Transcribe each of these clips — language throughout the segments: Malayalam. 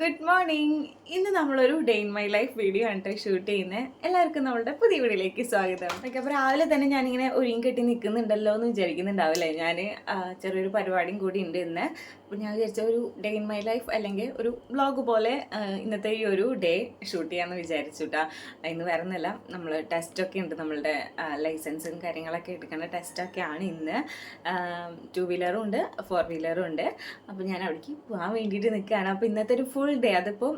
ഗുഡ് മോർണിംഗ് ഇന്ന് നമ്മളൊരു day in my life video ആണ് ട്ടോ ഷൂട്ട് ചെയ്യുന്നത് എല്ലാവർക്കും നമ്മളുടെ പുതിയ വീഡിയോയിലേക്ക് സ്വാഗതം. ഓക്കെ അപ്പോൾ രാവിലെ തന്നെ ഞാനിങ്ങനെ ഒരുങ്ങി കെട്ടി നിൽക്കുന്നുണ്ടല്ലോ എന്ന് വിചാരിക്കുന്നുണ്ടാവില്ലേ ഞാൻ ചെറിയൊരു പരിപാടിയും കൂടി ഉണ്ട് ഇന്ന്. അപ്പോൾ ഞാൻ വിചാരിച്ച ഒരു ഡേ ഇൻ മൈ ലൈഫ് അല്ലെങ്കിൽ ഒരു വ്ളോഗ് പോലെ ഇന്നത്തെ ഈ ഒരു ഡേ ഷൂട്ട് ചെയ്യാമെന്ന് വിചാരിച്ചു കേട്ടോ ഇന്ന് വരുന്നില്ല നമ്മൾ ടെസ്റ്റൊക്കെ ഉണ്ട്. നമ്മളുടെ ലൈസൻസും കാര്യങ്ങളൊക്കെ എടുക്കേണ്ട ടെസ്റ്റൊക്കെയാണ് ഇന്ന്. ടു വീലറും ഉണ്ട് ഫോർ വീലറും ഉണ്ട്. അപ്പോൾ ഞാൻ അവിടേക്ക് പോകാൻ വേണ്ടിയിട്ട് നിൽക്കുകയാണ് അപ്പോൾ ഇന്നത്തെ ഒരു ഫുൾ ഡേ അതിപ്പോൾ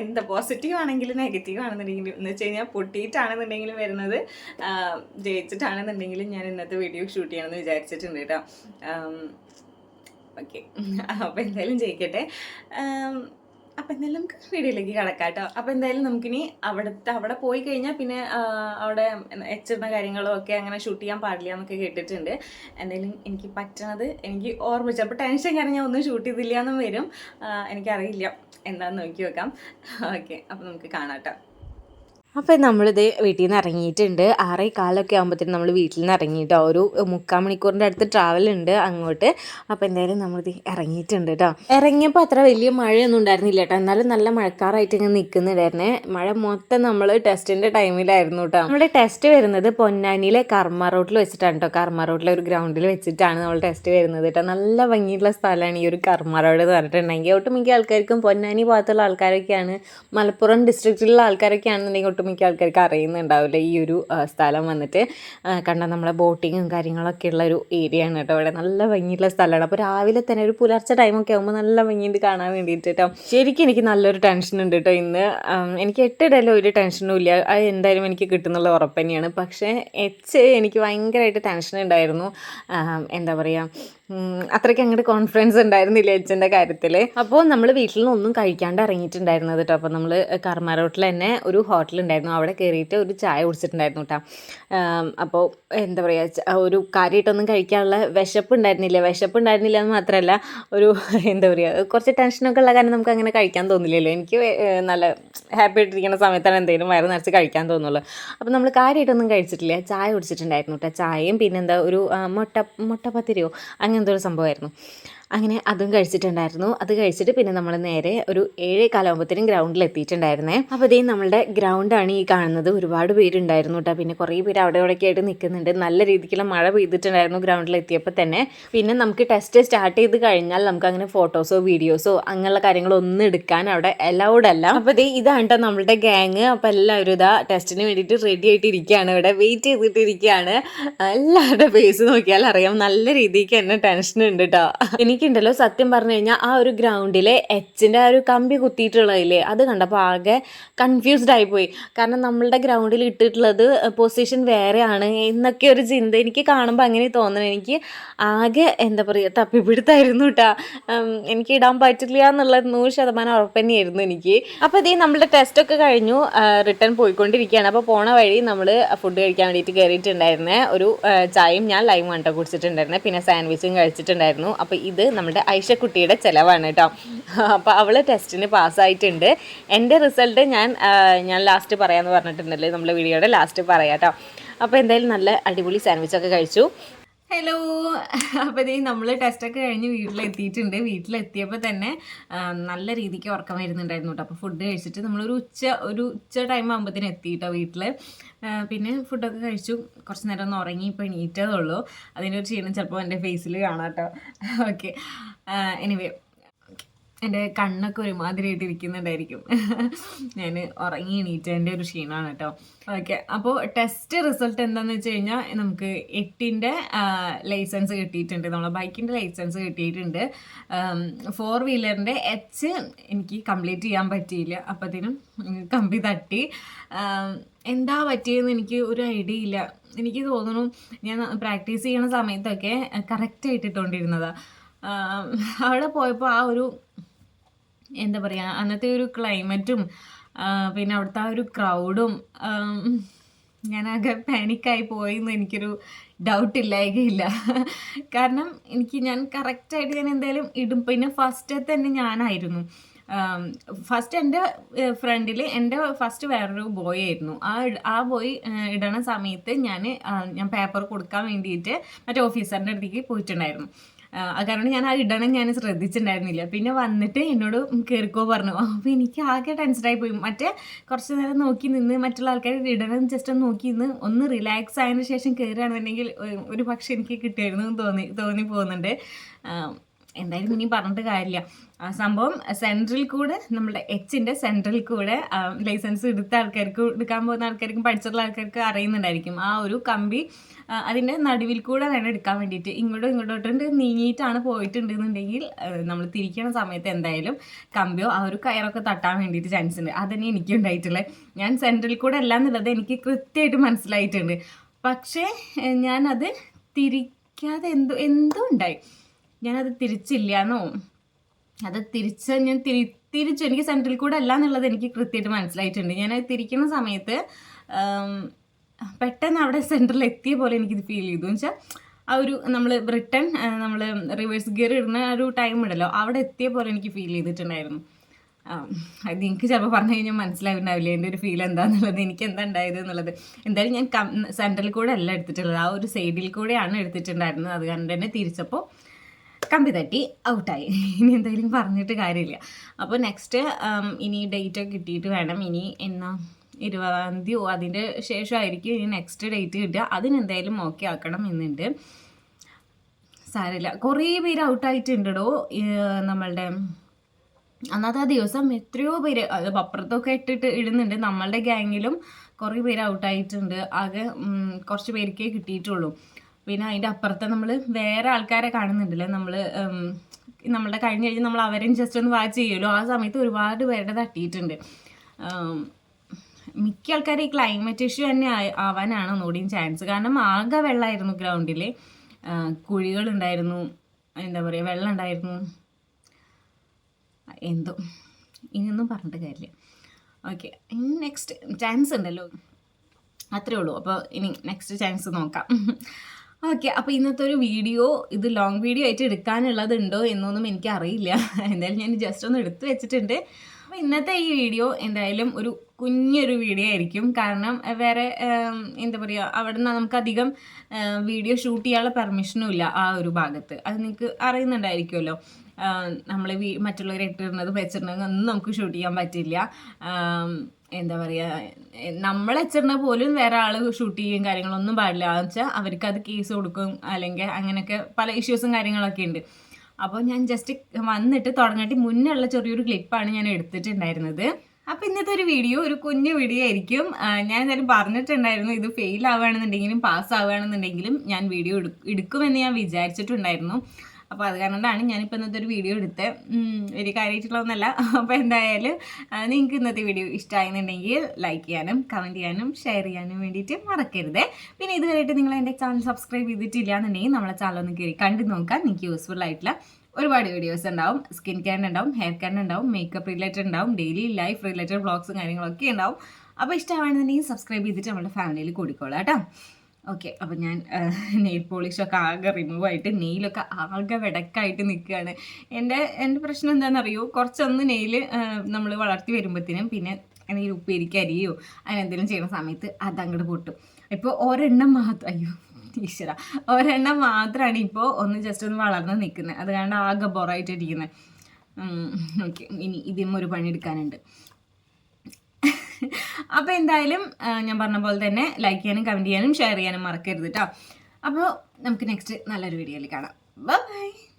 എന്താ പോസിറ്റീവ് ആണെങ്കിലും നെഗറ്റീവ് ആണെന്നുണ്ടെങ്കിലും എന്ന് വെച്ച് കഴിഞ്ഞാൽ പൊട്ടിയിട്ടാണെന്നുണ്ടെങ്കിലും വരുന്നത് ജയിച്ചിട്ടാണെന്നുണ്ടെങ്കിലും ഞാൻ ഇന്നത്തെ വീഡിയോ ഷൂട്ട് ചെയ്യണമെന്ന് വിചാരിച്ചിട്ടുണ്ട് കേട്ടോ ഓക്കെ. അപ്പോൾ എന്തായാലും ജയിക്കട്ടെ. അപ്പം എന്തായാലും നമുക്ക് വീഡിയോയിലേക്ക് കിടക്കാം കേട്ടോ. അപ്പോൾ എന്തായാലും നമുക്കിനി അവിടുത്തെ അവിടെ പോയി കഴിഞ്ഞാൽ പിന്നെ അവിടെ എച്ചിടുന്ന കാര്യങ്ങളും ഒക്കെ അങ്ങനെ ഷൂട്ട് ചെയ്യാൻ പാടില്ല എന്നൊക്കെ കേട്ടിട്ടുണ്ട്. എന്തായാലും എനിക്ക് പറ്റണത് എനിക്ക് ഓർമ്മ ചിലപ്പോൾ ടെൻഷൻ കാരണം ഞാൻ ഒന്നും ഷൂട്ട് ചെയ്തില്ല എന്നും വരും എനിക്കറിയില്ല. എന്താണെന്ന് നോക്കി വെക്കാം. ഓക്കെ. അപ്പോൾ നമുക്ക് കാണാം കേട്ടോ. അപ്പോൾ നമ്മളിത് വീട്ടിൽ നിന്ന് ഇറങ്ങിയിട്ടുണ്ട് ആറേ കാലൊക്കെ ആകുമ്പോഴത്തേനും നമ്മൾ വീട്ടിൽ നിന്ന് ഇറങ്ങിയിട്ടോ ഒരു മുക്കാൽ മണിക്കൂറിന്റെ അടുത്ത് ട്രാവൽ ഉണ്ട് അങ്ങോട്ട്. അപ്പോൾ എന്തായാലും നമ്മളിത് ഇറങ്ങിയിട്ടുണ്ട് കേട്ടോ ഇറങ്ങിയപ്പോൾ അത്ര വലിയ മഴയൊന്നും ഉണ്ടായിരുന്നില്ല കേട്ടോ എന്നാലും നല്ല മഴക്കാറായിട്ട് ഇങ്ങനെ നിൽക്കുന്നുണ്ടായിരുന്നേ മഴ മൊത്തം നമ്മൾ ടെസ്റ്റിന്റെ ടൈമിലായിരുന്നു കേട്ടോ നമ്മുടെ ടെസ്റ്റ് വരുന്നത് പൊന്നാനിയിലെ കർമ്മ റോട്ടിൽ വെച്ചിട്ടാണ് കേട്ടോ കർമ്മ റോട്ടിലെ ഒരു ഗ്രൗണ്ടിൽ വെച്ചിട്ടാണ് നമ്മൾ ടെസ്റ്റ് വരുന്നത് കേട്ടോ നല്ല ഭംഗിയുള്ള സ്ഥലമാണ് ഈ ഒരു കർമ്മ റോഡ് എന്ന് പറഞ്ഞിട്ടുണ്ടെങ്കിൽ. ഒട്ടുമിക്ക ആൾക്കാർക്കും പൊന്നാനി ഭാഗത്തുള്ള ആൾക്കാരൊക്കെയാണ്. മലപ്പുറം ഡിസ്ട്രിക്റ്റിലുള്ള ആൾക്കാരൊക്കെയാണെന്നുണ്ടെങ്കിൽ ഒട്ടുമിക്ക ആൾക്കാർക്ക് അറിയുന്നുണ്ടാവില്ല. ഈ ഒരു സ്ഥലം വന്നിട്ട് കണ്ട നമ്മളെ ബോട്ടിങ്ങും കാര്യങ്ങളൊക്കെ ഉള്ള ഒരു ഏരിയ ആണ് കേട്ടോ ഇവിടെ. നല്ല ഭംഗിയുള്ള സ്ഥലമാണ്. അപ്പോൾ രാവിലെ തന്നെ ഒരു പുലർച്ചെ ടൈമൊക്കെ ആകുമ്പോൾ നല്ല ഭംഗിയുണ്ട് കാണാൻ വേണ്ടിയിട്ട് കേട്ടോ. ശരിക്കും എനിക്ക് നല്ലൊരു ടെൻഷൻ ഉണ്ട് കേട്ടോ ഇന്ന്. എനിക്ക് എട്ടിടയിലും ഒരു ടെൻഷനും ഇല്ല. അത് എന്തായാലും എനിക്ക് കിട്ടുന്നുള്ള ഉറപ്പ് തന്നെയാണ്. പക്ഷേ എച്ച് എനിക്ക് ഭയങ്കരമായിട്ട് ടെൻഷൻ ഉണ്ടായിരുന്നു. എന്താ പറയുക അത്രയ്ക്ക് അങ്ങോട്ട് കോൺഫിഡൻസ് ഉണ്ടായിരുന്നില്ല അച്ഛന്റെ കാര്യത്തിൽ അപ്പോൾ നമ്മൾ വീട്ടിൽ നിന്ന് ഒന്നും കഴിക്കാണ്ട് ഇറങ്ങിയിട്ടുണ്ടായിരുന്നത് കേട്ടോ. അപ്പോൾ നമ്മൾ കർമ്മ റോട്ടിൽ തന്നെ ഒരു ഹോട്ടൽ ഉണ്ടായിരുന്നു. അവിടെ കയറിയിട്ട് ഒരു ചായ കുടിച്ചിട്ടുണ്ടായിരുന്നു കേട്ടോ. അപ്പോൾ എന്താ പറയുക ഒരു കാര്യമായിട്ടൊന്നും കഴിക്കാനുള്ള വിശപ്പ് ഉണ്ടായിരുന്നില്ല. വിശപ്പ് ഉണ്ടായിരുന്നില്ല എന്ന് മാത്രമല്ല ഒരു എന്താ പറയുക കുറച്ച് ടെൻഷനൊക്കെ ഉള്ള കാരണം നമുക്ക് അങ്ങനെ കഴിക്കാൻ തോന്നില്ലല്ലോ. എനിക്ക് നല്ല ഹാപ്പി ആയിട്ടിരിക്കുന്ന സമയത്താണ് എന്തെങ്കിലും വയറ് നിറച്ച് കഴിക്കാൻ തോന്നുള്ളൂ. അപ്പോൾ നമ്മൾ കാര്യമായിട്ടൊന്നും കഴിച്ചിട്ടില്ല. ചായ കുടിച്ചിട്ടുണ്ടായിരുന്നു കേട്ടോ. ചായയും പിന്നെന്താ ഒരു മുട്ട മുട്ട മുട്ടപ്പത്തിരിയോ ഒരു സംഭവമായിരുന്നു. അങ്ങനെ അതും കഴിച്ചിട്ടുണ്ടായിരുന്നു. അത് കഴിച്ചിട്ട് പിന്നെ നമ്മൾ നേരെ ഒരു ഏഴ് കാലാകുമ്പോഴത്തേനും ഗ്രൗണ്ടിൽ എത്തിയിട്ടുണ്ടായിരുന്നേ. അപ്പോൾ ഇതേ നമ്മളുടെ ഗ്രൗണ്ടാണ് ഈ കാണുന്നത്. ഒരുപാട് പേരുണ്ടായിരുന്നു കേട്ടോ പിന്നെ കുറേ പേര് അവിടെ ഇവിടെയൊക്കെ ആയിട്ട് നിൽക്കുന്നുണ്ട് നല്ല രീതിക്കുള്ള മഴ പെയ്തിട്ടുണ്ടായിരുന്നു ഗ്രൗണ്ടിൽ എത്തിയപ്പോൾ തന്നെ. പിന്നെ നമുക്ക് ടെസ്റ്റ് സ്റ്റാർട്ട് ചെയ്ത് കഴിഞ്ഞാൽ നമുക്ക് അങ്ങനെ ഫോട്ടോസോ വീഡിയോസോ അങ്ങനെയുള്ള കാര്യങ്ങളൊന്നും എടുക്കാൻ അവിടെ അലൗഡ് അല്ല. അപ്പോൾ ഇതേ ഇതാണ് കേട്ടോ നമ്മളുടെ ഗ്യാങ് അപ്പോൾ എല്ലാവരും ഇതാ ടെസ്റ്റിന് വേണ്ടിയിട്ട് റെഡി ആയിട്ട് ഇരിക്കുകയാണ് ഇവിടെ വെയിറ്റ് ചെയ്തിട്ടിരിക്കുകയാണ്. എല്ലാവരുടെ ഫേസ് നോക്കിയാൽ അറിയാം നല്ല രീതിക്ക് തന്നെ ടെൻഷൻ ഉണ്ട് കേട്ടോ എനിക്കുണ്ടല്ലോ സത്യം പറഞ്ഞു കഴിഞ്ഞാൽ ആ ഒരു ഗ്രൗണ്ടിലെ എച്ചിന്റെ ആ ഒരു കമ്പി കുത്തിയിട്ടുള്ളതില്ലേ അത് കണ്ടപ്പോൾ ആകെ കൺഫ്യൂസ്ഡ് ആയിപ്പോയി. കാരണം നമ്മളുടെ ഗ്രൗണ്ടിൽ ഇട്ടിട്ടുള്ളത് പൊസിഷൻ വേറെയാണ് എന്നൊക്കെ ഒരു ചിന്ത എനിക്ക് കാണുമ്പോൾ അങ്ങനെ തോന്നണം. എനിക്ക് ആകെ എന്താ പറയുക തപ്പിപ്പിടുത്തായിരുന്നു കേട്ടാ എനിക്ക് ഇടാൻ പറ്റില്ല എന്നുള്ള നൂറ് ശതമാനം ഉറപ്പ് തന്നെയായിരുന്നു എനിക്ക്. അപ്പോൾ ഇതേ നമ്മളുടെ ടെസ്റ്റൊക്കെ കഴിഞ്ഞു റിട്ടേൺ പോയിക്കൊണ്ടിരിക്കുകയാണ്. അപ്പോൾ പോണ വഴി നമ്മൾ ഫുഡ് കഴിക്കാൻ വേണ്ടിയിട്ട് കയറിയിട്ടുണ്ടായിരുന്നേ ഒരു ചായയും ഞാൻ ലൈം കണ്ട കുടിച്ചിട്ടുണ്ടായിരുന്നേ. പിന്നെ സാൻഡ്വിച്ചും കഴിച്ചിട്ടുണ്ടായിരുന്നു. അപ്പോൾ ഇത് നമ്മുടെ ഐഷക്കുട്ടിയുടെ ചിലവാണ് കേട്ടോ. അപ്പോൾ അവൾ ടെസ്റ്റിന് പാസ്സായിട്ടുണ്ട്. എന്റെ റിസൾട്ട് ഞാൻ ഞാൻ ലാസ്റ്റ് പറയാമെന്ന് പറഞ്ഞിട്ടുണ്ടല്ലേ നമ്മുടെ വീഡിയോയുടെ ലാസ്റ്റ് പറയാം കേട്ടോ. അപ്പോൾ എന്തായാലും നല്ല അടിപൊളി സാൻഡ്വിച്ചൊക്കെ കഴിച്ചു. ഹലോ അപ്പോൾ ഇതേ നമ്മൾ ടെസ്റ്റൊക്കെ കഴിഞ്ഞ് വീട്ടിലെത്തിയിട്ടുണ്ട്. വീട്ടിലെത്തിയപ്പോൾ തന്നെ നല്ല രീതിക്ക് ഉറക്കം വരുന്നുണ്ടായിരുന്നു കേട്ടോ അപ്പോൾ ഫുഡ് കഴിച്ചിട്ട് നമ്മളൊരു ഉച്ച ഒരു ഉച്ച ടൈം ആകുമ്പോഴത്തേനും എത്തി കേട്ടോ വീട്ടിൽ പിന്നെ ഫുഡൊക്കെ കഴിച്ചു. കുറച്ച് നേരം ഒന്ന് ഉറങ്ങി ഇപ്പോൾ എണീറ്റതേ ഉള്ളൂ. അതിന്റെ ഒരു ക്ഷീണം ചിലപ്പോൾ എന്റെ ഫേസിൽ കാണാം കേട്ടോ ഓക്കെ എനിവേ എന്റെ കണ്ണൊക്കെ ഒരുമാതിരിയായിട്ട് ഇരിക്കുന്നുണ്ടായിരിക്കും. ഞാൻ ഉറങ്ങി എണീറ്റതിന്റെ ഒരു ക്ഷീണമാണ് കേട്ടോ. ഓക്കെ അപ്പോൾ ടെസ്റ്റ് റിസൾട്ട് എന്താണെന്ന് വെച്ച് കഴിഞ്ഞാൽ നമുക്ക് എട്ടിന്റെ ലൈസൻസ് കിട്ടിയിട്ടുണ്ട്. നമ്മളെ ബൈക്കിന്റെ ലൈസൻസ് കിട്ടിയിട്ടുണ്ട്. ഫോർ വീലറിന്റെ എച്ച് എനിക്ക് കംപ്ലീറ്റ് ചെയ്യാൻ പറ്റിയില്ല. അപ്പത്തേനും കമ്പി തട്ടി. എന്താ പറ്റിയെന്ന് എനിക്ക് ഒരു ഐഡിയ ഇല്ല. എനിക്ക് തോന്നുന്നു ഞാൻ പ്രാക്ടീസ് ചെയ്യണ സമയത്തൊക്കെ കറക്റ്റായിട്ട് ഇട്ടുകൊണ്ടിരുന്നതാണ് അവിടെ പോയപ്പോൾ ആ ഒരു എന്താ പറയുക അന്നത്തെ ഒരു ക്ലൈമറ്റും പിന്നെ അവിടുത്തെ ആ ഒരു ക്രൗഡും ഞാനാകെ പാനിക്കായി പോയി എന്ന് എനിക്കൊരു ഡൗട്ട് ഇല്ലായകയില്ല. കാരണം എനിക്ക് ഞാൻ കറക്റ്റായിട്ട് ഞാൻ എന്തായാലും ഇടും. പിന്നെ ഫസ്റ്റ് തന്നെ ഞാനായിരുന്നു. ഫസ്റ്റ് എന്റെ ഫ്രണ്ടിൽ എന്റെ ഫസ്റ്റ് വേറൊരു ബോയ് ആയിരുന്നു. ആ ആ ബോയ് ഇടണ സമയത്ത് ഞാൻ ഞാൻ പേപ്പർ കൊടുക്കാൻ വേണ്ടിയിട്ട് മറ്റേ ഓഫീസറിന്റെ അടുത്തേക്ക് പോയിട്ടുണ്ടായിരുന്നു. കാരണം ഞാൻ ആ ഇടണം ഞാൻ ശ്രദ്ധിച്ചിട്ടുണ്ടായിരുന്നില്ല. പിന്നെ വന്നിട്ട് എന്നോട് കയറിക്കോ പറഞ്ഞു. അപ്പോൾ എനിക്ക് ആകെ ടെൻഷനായി പോയി. മറ്റേ കുറച്ച് നേരം നോക്കി നിന്ന് മറ്റുള്ള ആൾക്കാർ ഇടണം ജസ്റ്റ് ഒന്ന് നോക്കി നിന്ന് ഒന്ന് റിലാക്സ് ആയതിനു ശേഷം കയറുകയാണെന്നുണ്ടെങ്കിൽ ഒരു- പക്ഷെ എനിക്ക് കിട്ടിയായിരുന്നു തോന്നി തോന്നി പോകുന്നുണ്ട്. എന്തായാലും ഇനി പറഞ്ഞിട്ട് കാര്യമില്ല. സംഭവം സെൻട്രൽ കൂടെ നമ്മുടെ എച്ചിന്റെ സെൻട്രൽ കൂടെ ലൈസൻസ് എടുത്ത ആൾക്കാർക്ക് എടുക്കാൻ പോകുന്ന ആൾക്കാർക്കും പഠിച്ചിട്ടുള്ള ആൾക്കാർക്ക് അറിയുന്നുണ്ടായിരിക്കും. ആ ഒരു കമ്പി അതിന്റെ നടുവിൽ കൂടെ വേണം എടുക്കാൻ വേണ്ടിയിട്ട്. ഇങ്ങോട്ടും ഇങ്ങോട്ടോട്ടുണ്ട് നീങ്ങിയിട്ടാണ് പോയിട്ടുണ്ടെന്നുണ്ടെങ്കിൽ നമ്മൾ തിരിക്കണ സമയത്ത് എന്തായാലും കമ്പിയോ ആ ഒരു കയറൊക്കെ തട്ടാൻ വേണ്ടിയിട്ട് ചാൻസ് ഉണ്ട്. അതന്നെ എനിക്ക് ഉണ്ടായിട്ടുള്ളത് ഞാൻ സെൻട്രൽ കൂടെ അല്ല എന്നുള്ളത് എനിക്ക് കൃത്യമായിട്ട് മനസ്സിലായിട്ടുണ്ട്. പക്ഷേ ഞാനത് തിരിക്കാതെ എന്തോ എന്തോ ഉണ്ടായി. ഞാനത് തിരിച്ചില്ല എന്നോ അത് തിരിച്ച് ഞാൻ തിരി തിരിച്ചു എനിക്ക് സെൻട്രൽ കൂടെ അല്ല എന്നുള്ളത് എനിക്ക് കൃത്യമായിട്ട് മനസ്സിലായിട്ടുണ്ട്. ഞാൻ തിരിക്കുന്ന സമയത്ത് പെട്ടെന്ന് അവിടെ സെന്ററിൽ എത്തിയ പോലെ എനിക്കിത് ഫീൽ ചെയ്തു. വെച്ചാൽ ആ ഒരു നമ്മൾ റിട്ടേൺ നമ്മൾ റിവേഴ്സ് ഗിയർ ഇടുന്ന ഒരു ടൈം ഉണ്ടല്ലോ അവിടെ എത്തിയ പോലെ എനിക്ക് ഫീൽ ചെയ്തിട്ടുണ്ടായിരുന്നു. അത് എനിക്ക് ചിലപ്പോൾ പറഞ്ഞു കഴിഞ്ഞാൽ മനസ്സിലാവുണ്ടാവില്ല എന്റെ ഒരു ഫീൽ എന്താണെന്നുള്ളത് എനിക്ക് എന്താ ഉണ്ടായത് എന്നുള്ളത്. എന്തായാലും ഞാൻ സെന്ററിൽ കൂടെ അല്ല എടുത്തിട്ടുള്ളത്. ആ ഒരു സൈഡിൽ കൂടെയാണ് എടുത്തിട്ടുണ്ടായിരുന്നത്. അത് തന്നെ തിരിച്ചപ്പോൾ കമ്പി തട്ടി ഔട്ടായി. ഇനി എന്തായാലും പറഞ്ഞിട്ട് കാര്യമില്ല. അപ്പോൾ നെക്സ്റ്റ് ഇനി ഡേറ്റ് കിട്ടിയിട്ട് വേണം. ഇനി എന്നാ ഇരുപതാം തീയതിയോ അതിന്റെ ശേഷമായിരിക്കും ഇനി നെക്സ്റ്റ് ഡേറ്റ് കിട്ടുക. അതിനെന്തായാലും ഓക്കെ ആക്കണം എന്നുണ്ട്. സാരമില്ല. കുറേ പേര് ഔട്ടായിട്ടുണ്ടോ നമ്മളുടെ അന്നത്തെ ദിവസം എത്രയോ പേര് അത് പപ്പുറത്തൊക്കെ ഇട്ടിട്ട് ഇടുന്നുണ്ട്. നമ്മളുടെ ഗ്യാങ്ങിലും കുറേ പേര് ഔട്ടായിട്ടുണ്ട് ആകെ കുറച്ച് പേർക്കേ കിട്ടിയിട്ടുള്ളൂ. പിന്നെ അതിന്റെ അപ്പുറത്തെ നമ്മൾ വേറെ ആൾക്കാരെ കാണുന്നുണ്ടല്ലേ? നമ്മൾ നമ്മളുടെ കഴിഞ്ഞ് കഴിഞ്ഞ് നമ്മൾ അവരെയും ജസ്റ്റ് ഒന്ന് വാച്ച് ചെയ്യുമല്ലോ. ആ സമയത്ത് ഒരുപാട് പേരുടെ തട്ടിയിട്ടുണ്ട്. മിക്ക ആൾക്കാരും ഈ ക്ലൈമറ്റ് ഇഷ്യൂ തന്നെ ആവാനാണ് ഒന്നുകൂടിയും ചാൻസ് കാരണം ആകെ വെള്ളമായിരുന്നു ഗ്രൗണ്ടിൽ കുഴികളുണ്ടായിരുന്നു. എന്താ പറയുക വെള്ളം ഉണ്ടായിരുന്നു എന്തോ. ഇനിയൊന്നും പറഞ്ഞിട്ട് കാര്യമില്ല. ഓക്കെ നെക്സ്റ്റ് ചാൻസ് ഉണ്ടല്ലോ. അത്രേ ഉള്ളൂ. അപ്പോൾ ഇനി നെക്സ്റ്റ് ചാൻസ് നോക്കാം. ഓക്കെ അപ്പോൾ ഇന്നത്തെ ഒരു വീഡിയോ ഇത് ലോങ് വീഡിയോ ആയിട്ട് എടുക്കാനുള്ളതുണ്ടോ എന്നൊന്നും എനിക്ക് അറിയില്ല എന്തായാലും ഞാൻ ജസ്റ്റ് ഒന്ന് എടുത്തു വെച്ചിട്ടുണ്ട്. അപ്പോൾ ഇന്നത്തെ ഈ വീഡിയോ എന്തായാലും ഒരു കുഞ്ഞൊരു വീഡിയോ ആയിരിക്കും. കാരണം വേറെ എന്താ പറയുക അവിടെ നിന്ന് നമുക്കധികം വീഡിയോ ഷൂട്ട് ചെയ്യാനുള്ള പെർമിഷനും ഇല്ല ആ ഒരു ഭാഗത്ത്. അത് നിങ്ങൾക്ക് അറിയുന്നുണ്ടായിരിക്കുമല്ലോ. നമ്മൾ മറ്റുള്ളവരെ ഇട്ടിരുന്നത് വെച്ചിട്ടുണ്ടെങ്കിൽ ഒന്നും നമുക്ക് ഷൂട്ട് ചെയ്യാൻ പറ്റില്ല. എന്താ പറയുക നമ്മൾ വെച്ചിരുന്ന പോലും വേറെ ആൾ ഷൂട്ട് ചെയ്യും കാര്യങ്ങളൊന്നും പാടില്ല. എന്ന് വെച്ചാൽ അവർക്ക് അത് കേസ് കൊടുക്കും. അല്ലെങ്കിൽ അങ്ങനെയൊക്കെ പല ഇഷ്യൂസും കാര്യങ്ങളൊക്കെ ഉണ്ട്. അപ്പോൾ ഞാൻ ജസ്റ്റ് വന്നിട്ട് തുടങ്ങാട്ടി മുന്നേ ഉള്ള ചെറിയൊരു ക്ലിപ്പാണ് ഞാൻ എടുത്തിട്ടുണ്ടായിരുന്നത്. അപ്പോൾ ഇന്നത്തെ ഒരു വീഡിയോ ഒരു കുഞ്ഞു വീഡിയോ ആയിരിക്കും. ഞാൻ എന്തായാലും പറഞ്ഞിട്ടുണ്ടായിരുന്നു ഇത് ഫെയിൽ ആവുകയാണെന്നുണ്ടെങ്കിലും പാസ് ആവുകയാണെന്നുണ്ടെങ്കിലും ഞാൻ വീഡിയോ എടുക്കുമെന്ന് ഞാൻ വിചാരിച്ചിട്ടുണ്ടായിരുന്നു. അപ്പോൾ അത് കാരണമാണ് ഞാനിപ്പോൾ ഇന്നത്തെ ഒരു വീഡിയോ എടുത്ത്. ഒരു കാര്യമായിട്ടുള്ളതൊന്നല്ല അപ്പോൾ എന്തായാലും നിങ്ങൾക്ക് ഇന്നത്തെ വീഡിയോ ഇഷ്ടമായിരുന്നുണ്ടെങ്കിൽ ലൈക്ക് ചെയ്യാനും കമന്റ് ചെയ്യാനും ഷെയർ ചെയ്യാനും വേണ്ടിയിട്ട് മറക്കരുത്. പിന്നെ ഇതുവരെയായിട്ട് നിങ്ങൾ എന്റെ ചാനൽ സബ്സ്ക്രൈബ് ചെയ്തിട്ടില്ല എന്നുണ്ടെങ്കിൽ നമ്മളെ ചാനൽ ഒന്ന് കയറി കണ്ടു നോക്കാം നിങ്ങൾക്ക് യൂസ്ഫുൾ ആയിട്ടുള്ള ഒരുപാട് വീഡിയോസ് ഉണ്ടാവും. സ്കിൻ കെയറിന് ഉണ്ടാവും ഹെയർ കെയറിന് ഉണ്ടാവും മേക്കപ്പ് റിലേറ്റഡ് ഉണ്ടാവും ഡെയിലി ലൈഫ് റിലേറ്റഡ് ബ്ലോഗ്സും കാര്യങ്ങളൊക്കെ ഉണ്ടാവും. അപ്പോൾ ഇഷ്ടമാണെന്നുണ്ടെങ്കിൽ സബ്സ്ക്രൈബ് ചെയ്തിട്ട് നമ്മുടെ ഫാമിലിയിൽ കൂടിക്കോളാം കേട്ടോ. ഓക്കെ അപ്പോൾ ഞാൻ നെയിൽ പോളിഷൊക്കെ ആകെ റിമൂവ് ആയിട്ട് നെയിലൊക്കെ ആകെ വിടക്കായിട്ട് നിൽക്കുകയാണ് എന്റെ എന്റെ പ്രശ്നം എന്താണെന്നറിയോ കുറച്ചൊന്ന് നെയിൽ നമ്മൾ വളർത്തി വരുമ്പോഴത്തേനും പിന്നെ എന്തെങ്കിലും ഉപ്പേരിക്ക അരിയോ അങ്ങനെ എന്തെങ്കിലും ചെയ്യുന്ന സമയത്ത് അതങ്ങോട്ട് പൊട്ടും. ഇപ്പോൾ ഒരെണ്ണം മാത്രം അയ്യോ ഈശ്വര. ഒരെണ്ണം മാത്രമാണ് ഇപ്പോൾ ഒന്ന് ജസ്റ്റ് ഒന്ന് വളർന്ന് നിൽക്കുന്നത് അത് കാരണം ആകെ ബൊറായിട്ടിരിക്കുന്നത് ഓക്കെ ഇനി ഇതിന് ഒരു പണി എടുക്കാനുണ്ട് അപ്പോൾ എന്തായാലും ഞാൻ പറഞ്ഞ പോലെ തന്നെ ലൈക്ക് ചെയ്യാനും കമന്റ് ചെയ്യാനും ഷെയർ ചെയ്യാനും മറക്കരുത് കേട്ടോ അപ്പോൾ നമുക്ക് നെക്സ്റ്റ് നല്ലൊരു വീഡിയോയിൽ കാണാം. ബൈ